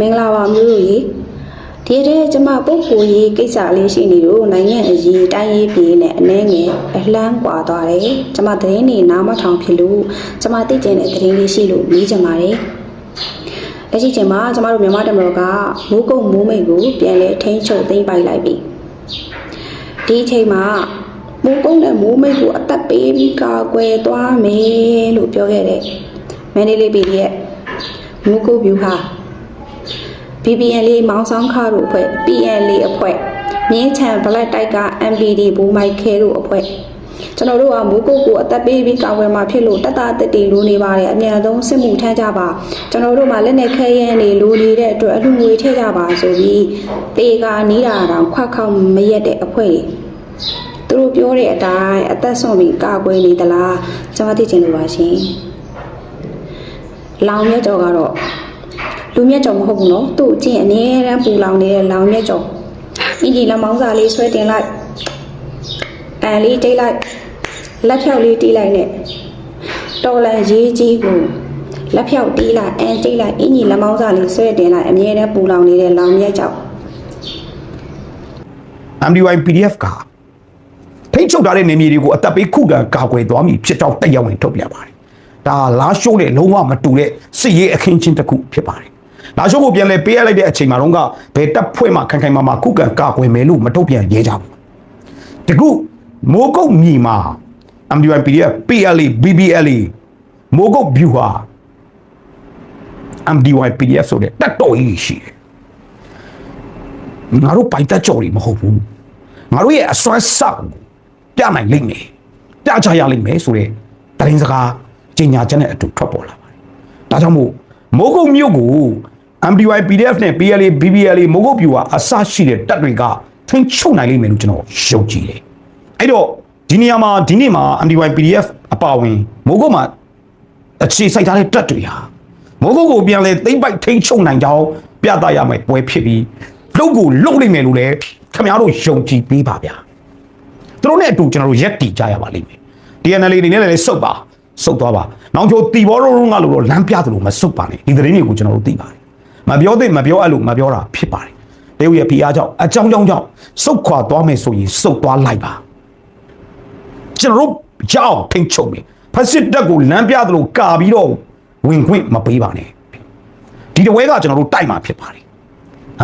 မင်္ဂလာပါမျိုးတို့ရေဒီတဲ့ကျမပုပ်ကိုရေးကိစ္စလေးရှိနေလို့နိုင်ငံအရေးတိုင်းရေးပြည်နဲ့အနှဲငယ်အလှမ်းကွာသွားတယ်ကျမသတင်းနေနားမထောင်ဖြစ်လို့ကျမသိကျင်တဲ့သတင်းလေးရှိလို့မေးချင်ပါတယ်လက်ရှိချိန်မှာကျမတို့မြန်မာတမတော်ကမိုးကုတ်မိုးမိတ်ကိုပြန်လဲထိန်းချုပ်သိမ်းပိုက်လိုက်ပြီဒီအချိန်မှာမိုးကုတ်နဲ့မိုးမိတ်ကိုအသက်ပေးပြီးကာကွယ်သွားမယ်လို့ပြောခဲ့တဲ့မန္တလေးပြည်ရဲ့မိုးကုတ်ဗျူဟာ BBN လေးမောင်ဆောင်ခါတို့အဖွဲ့ PN လေးအဖွဲ့မြင်းချံ Black တိုက်က MPD ဘူမိုက်ခဲတို့အဖွဲ့ကျွန်တော်တို့ကမိုးကုတ်ကိုအသက်ပေးပြီးကာဝယ်မှာဖြစ်လို့တက်တာတက်တီလိုနေပါတယ်အများဆုံးစစ်မှုထမ်းကြပါကျွန်တော်တို့မှာလက်နဲ့ခဲရန်နေလိုနေတဲ့အတွက်အလူငွေထည့်ကြပါဆိုပြီးတေကာနီးတာတောင်ခွက်ခေါက်မရက်တဲ့အဖွဲ့တွေသူတို့ပြောတဲ့အတိုင်းအသက်ဆုံးပြီးကာကွယ်နေသလားကျွန်မသိချင်လို့ပါရှင်လောင်မြတ်ကျော်ကတော့ လူမြတ်ကြော်မဟုတ်ဘူးနော်သူ့အချင်းအမြဲတမ်းပူလောင်နေတဲ့လောင်မြတ်ကြော်အင်ကြီးလက်မောင်းစာလေးဆွဲတင်လိုက်အန်လေးတိတ်လိုက်လက်ဖြောက်လေးတီးလိုက်နဲ့တော်လန်ရေးကြီးကိုလက်ဖြောက်တီးလိုက်အန်တိတ်လိုက်အင်ကြီးလက်မောင်းစာလေးဆွဲတင်လိုက်အမြဲတမ်းပူလောင်နေတဲ့လောင်မြတ်ကြော် MDY PDF ကထိန်းချုပ်ထားတဲ့နေမြေတွေကိုအသက်ပေးခုခံကာကွယ်သွားမည်ဖြစ်ကြောင်းတက်ရောက်ဝင်ထုတ်ပြပါတယ်။ဒါလာရှိုးနဲ့လုံးဝမတူတဲ့စစ်ရေးအခင်းချင်းတစ်ခုဖြစ်ပါတယ်။ လာရှိုးကိုပြန်လဲပေးရလိုက်တဲ့အချိန်မှာတော့ကဘယ်တပ်ဖွဲ့မှခိုင်ခိုင်မာမာခုခံကာကွယ်မယ်လို့မထုတ်ပြန်ရဲကြဘူး။တကူမိုးကုတ်မြေမှာ MDY PDF PLA BBLA မိုးကုတ် view ဟာ MDY PDF ဆိုတဲ့တက်တော်ကြီးရှိတယ်။ငါတို့ပိုင်တက်ကြော်တွေမဟုတ်ဘူးငါတို့ရဲ့အစွမ်းဆောက်ပြနိုင်လိမ့်မယ်ပြချရလိမ့်မယ်ဆိုတဲ့တရင်စကားကြီးညာချက်နဲ့အတူထွက်ပေါ်လာပါတယ်ဒါကြောင့်မို့မိုးကုတ်မြို့ကို MDY PDF နဲ့ PLA BBLA မိုးကုတ်ပြူဟာအစရှိတဲ့တပ်တွေကထိန်းချုပ်နိုင်လိမ့်မယ်လို့ကျွန်တော်ယုံကြည်တယ်အဲ့တော့ဒီနေရာမှာဒီနေ့မှာ MDY PDF အပါအဝင်မိုးကုတ်မှာအခြေစိုက်ထားတဲ့တပ်တွေဟာမိုးကုတ်ကိုပြန်လဲသိမ့်ပိုက်ထိန်းချုပ်နိုင်ကြောင်းပြသရမယ်ပွဲဖြစ်ပြီးလုံကိုလုံနိုင်မယ်လို့လည်းခင်ဗျားတို့ယုံကြည်ပေးပါဗျာသူတို့နဲ့အတူကျွန်တော်တို့ရက်တည်ကြရပါလိမ့်မယ် DNL အနေနဲ့လည်းစုပ်ပါစုပ်သွားပါနောင်ချိုတီဘောရုံးကလို့တော့လမ်းပြသလိုမစုပ်ပါနဲ့ဒီသတင်းတွေကိုကျွန်တော်တို့သိပါတယ် မပြောသင့်မပြောအပ်လို့မပြောတာဖြစ်ပါတယ်တရုတ်ရဲ့ဖိအားကြောင့်အကြောင်းကြောင့်ကြောင့်စုပ်ခွာသွားမယ်ဆိုရင်စုပ်သွားလိုက်ပါကျွန်တော်တို့ကြောက်ထိန်ချုပ်မယ်ဖက်စစ်တပ်ကိုလမ်းပြသလိုကာပြီးတော့ဝင်ခွင့်မပေးပါနဲ့ဒီတဝဲကကျွန်တော်တို့တိုက်မှာဖြစ်ပါတယ်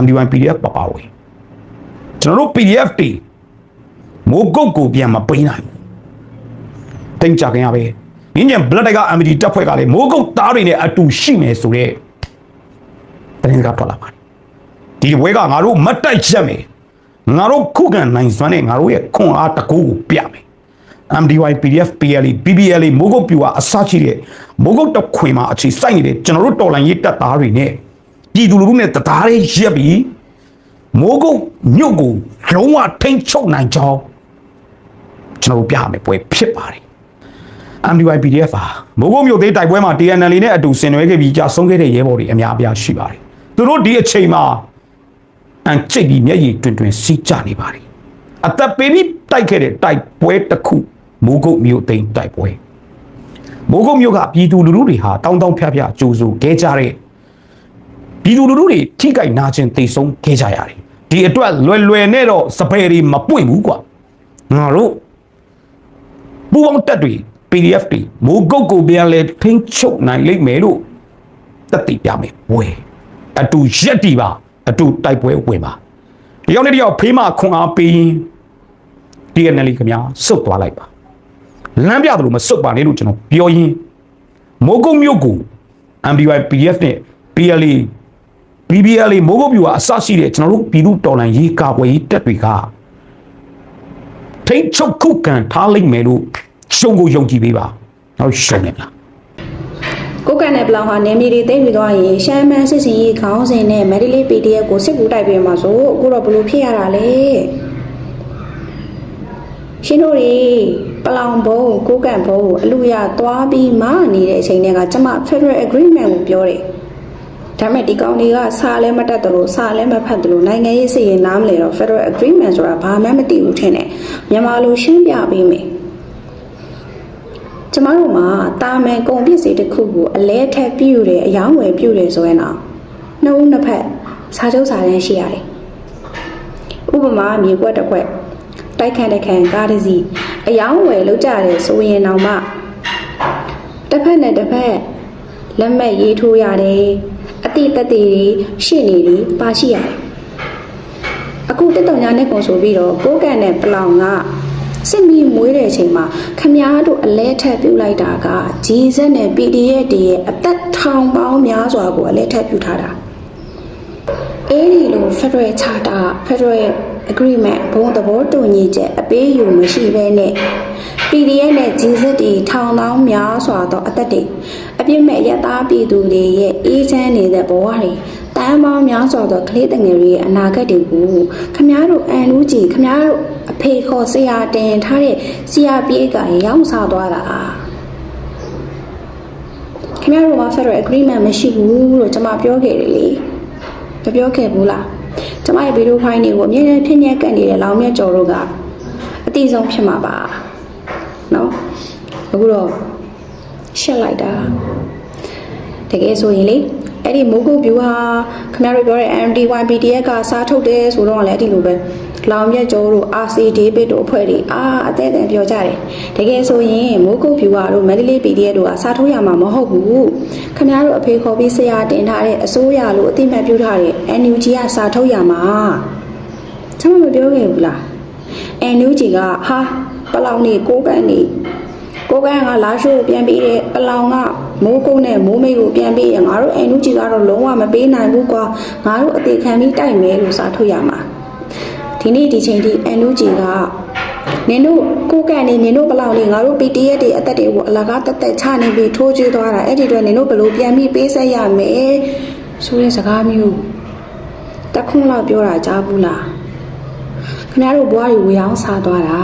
MD1 PDF ပပဝေးကျွန်တော်တို့ PDF တွေမိုးကုတ်ကိုပြန်မပေးနိုင်ဘူးတင်ကြခင်ရပဲမြင်းညံ blood တိုက်က MD တပ်ဖွဲ့ကလည်းမိုးကုတ်သားတွေနဲ့အတူရှိမယ်ဆိုတော့ တင်းကထွက်လာပါတယ်ဒီဘွဲကငါတို့မတ်တိုက်ချက်မယ်ငါတို့ခုခံနိုင်စွမ်းနဲ့ငါတို့ရဲ့ခွန်အားတကူကိုပြမယ် MDY PDF PLA BBLA မိုးကုတ်ပြူဟာအစရှိတဲ့မိုးကုတ်တခွင်မှာအခြေစိုက်နေတဲ့ကျွန်တော်တို့တော်လိုင်းရေးတပ်သားတွေနဲ့ပြည်သူလူထုနဲ့တသားလေးရက်ပြီးမိုးကုတ်မြို့ကိုလုံးဝထိမ့်ချုပ်နိုင်ကြောင်းကျွန်တော်တို့ပြရမယ်ပွဲဖြစ်ပါတယ် MDY PDF ဟာမိုးကုတ်မြို့သေးတိုက်ပွဲမှာ TNL နဲ့အတူဆင်နွှဲခဲ့ပြီးကြာဆုံးခဲ့တဲ့ရဲဘော်တွေအများအပြားရှိပါတယ် သူတို့ဒီအချိန်မှာအန်ချိတ်ပြီးမျက်ရည်တွင်တွင်စီးကြနေပါတယ်အသက်ပေးပြီးတိုက်ခဲ့တဲ့တိုက်ပွဲတစ်ခုမိုးကုတ်မြို့သိမ်းတိုက်ပွဲမိုးကုတ်မြို့ကပြည်သူလူထုတွေဟာတောင်းတောင်းဖျားဖျားကြိုးစုခဲ့ကြတဲ့ပြည်သူလူထုတွေထိကြိုက်နာကျင်သိဆုံးခဲ့ကြရတယ်ဒီအတွက်လွယ်လွယ်နဲ့တော့စပယ်တွေမပွင့်ဘူးကွာငါတို့ပူပေါင်းတက်တွေ PDF တွေမိုးကုတ်ကိုပြန်လဲထိန်းချုပ်နိုင်လိမ့်မယ်လို့တက်တည်ပြမယ်ဝယ် အတူရက်တီပါအတူတိုက်ပွဲဝင်ပါဒီရောက်နေတယောက်ဖေးမခွန်အားပေးရင် DNL ခင်ဗျာစုတ်သွားလိုက်ပါလမ်းပြတယ်လို့မစုတ်ပါနဲ့လို့ကျွန်တော်ပြောရင်းမိုးကုတ်မြို့ကို MDY PDF နဲ့ PLA BBLA မိုးကုတ်ပြူဟာအစရှိတဲ့ကျွန်တော်တို့ပြည်သူတော်လှန်ရေးကာကွယ်ရေးတပ်တွေကထိတ်ချုပ်ခုခံထားလိမ့်မယ်လို့ရှုံကိုယုံကြည်ပေးပါနောက်ရှုံနေလား ကိုကန်နဲ့ဘလောင်ဟာနေမီတွေသိမ့်ပြီးသွားရင်ရှမ်းမန်းစစ်စီရေးခေါင်းစဉ်နဲ့မက်ဒီလေး PDF ကိုစစ်ကူတိုက်ပေးမှာဆိုအခုတော့ဘလို့ဖြစ်ရတာလဲရှင်တို့တွေပလောင်ဘုံကိုကန်ဘုံအလူရသွားပြီးမနေတဲ့အချိန်တွေကကျမ Federal Agreement ကိုပြောတယ်ဒါပေမဲ့ဒီကောင်တွေကစာလဲမတတ်တယ်လို့စာလဲမဖတ်တယ်လို့နိုင်ငံရေးစီရင်နားမလဲတော့ Federal Agreement ဆိုတာဘာမှမသိဘူးထင်တယ်မြန်မာလိုရှင်းပြပေးမယ် ကျမတို့မှာတာမန်ကုန်ပစ္စည်းတစ်ခုကိုအလဲထက်ပြုတ်တယ်အယောင်းဝယ်ပြုတ်တယ်ဆိုရင်တော့နှစ်ဦးနှစ်ဖက်စာချုပ်စာတမ်းရှိရတယ်ဥပမာမြေကွက်တစ်ခွက်တိုက်ခန့်တိုက်ခန့်ကားတစ်စီးအယောင်းဝယ်လောက်ကြတယ်ဆိုရင်တော့မှတစ်ဖက်နဲ့တစ်ဖက်လက်မှတ်ရေးထိုးရတယ်အတိတ်တက်တွေရှင့်နေတွေပါရှိရတယ်အခုတက်တော်ညာနဲ့ပုံဆိုပြီးတော့ကိုးကန်နဲ့ပလောင်က စစ်မီမွေးတဲ့အချိန်မှာခမားတို့အလဲထက်ပြုတ်လိုက်တာကဂျီဇက်နဲ့ PDF တည်းရဲ့အသက်ထောင်ပေါင်းများစွာကိုအလဲထက်ပြုတ်ထားတာအဲ့ဒီလို Federal Charter Federal Agreement ဘုံသဘောတူညီချက်အပေးယူမရှိဘဲနဲ့ PDF နဲ့ဂျီဇက်တွေထောင်ပေါင်းများစွာသောအသက်တွေအပြစ်မဲ့ရသားပြည်သူတွေရဲ့အေးချမ်းနေတဲ့ဘဝတွေ တန်ပေါင်းများစွာသောကလေးတငယ်တွေရဲ့အနာဂတ်တွေကိုခမားတို့အန်လူးကြီးခမားတို့အဖေခေါ်ဆရာတင်ထားတဲ့ဆရာပြေးကရောင်းစားသွားတာခင်ဗျားတို့က Federal Agreement မရှိဘူးလို့ကျွန်မပြောခဲ့တယ်လေမပြောခဲ့ဘူးလားကျွန်မရဲ့ဗီဒီယိုဖိုင်တွေကိုအမြဲတမ်းဖြစ်ညက်ကပ်နေတဲ့လောင်မြတ်ကျော်တို့ကအတိဆုံးဖြစ်မှာပါနော်အခုတော့ရှက်လိုက်တာတကယ်ဆိုရင်လေ အဲ့ဒီမိုးကုတ်ဗျူဟာခင်ဗျားတို့ပြောတဲ့ MD1 PDF ကစားထုတ်တယ်ဆိုတော့လည်းအဲ့ဒီလိုပဲလောင်မြတ်ကျော်တို့ RC David တို့အဖွဲ့တွေအာအသေးအံပြောကြတယ်တကယ်ဆိုရင်မိုးကုတ်ဗျူဟာတို့မန္တလေး PDF တို့ကစားထုတ်ရမှာမဟုတ်ဘူးခင်ဗျားတို့အဖေခေါ်ပြီးဆရာတင်ထားတဲ့အစိုးရလို့အတိအမှတ်ပြုထားတဲ့ NUG ကစားထုတ်ရမှာကျွန်မမပြောခဲ့ဘူးလား NUG ကဟာပလောင်နေကိုးကန်နေ ကိုကန်းကလာရှိုးကိုပြန်ပြီးတယ်ပလောင်ကမိုးကုန်းနဲ့မိုးမိတ်ကိုပြန်ပြီးရငါတို့အန်နူဂျီကတော့လုံးဝမပေးနိုင်ဘူးကွာငါတို့အသေးခံပြီးတိုက်မယ်လို့စာထုတ်ရမှာဒီနေ့ဒီချိန်ထိအန်နူဂျီကနင်တို့ကိုကန့်နေနင်တို့ဘလောက်နေငါတို့ PTS တွေအသက်တွေကိုအလကားတက်တက်ချနေပြီးထိုးကျွေးသွားတာအဲ့ဒီတော့နင်တို့ဘယ်လိုပြန်ပြီးပေးဆက်ရမယ်ဆိုတဲ့စကားမျိုးတခွန်းလောက်ပြောတာကြားဘူးလားခင်ဗျားတို့ဘွားတွေဝေအောင်စားသွားတာ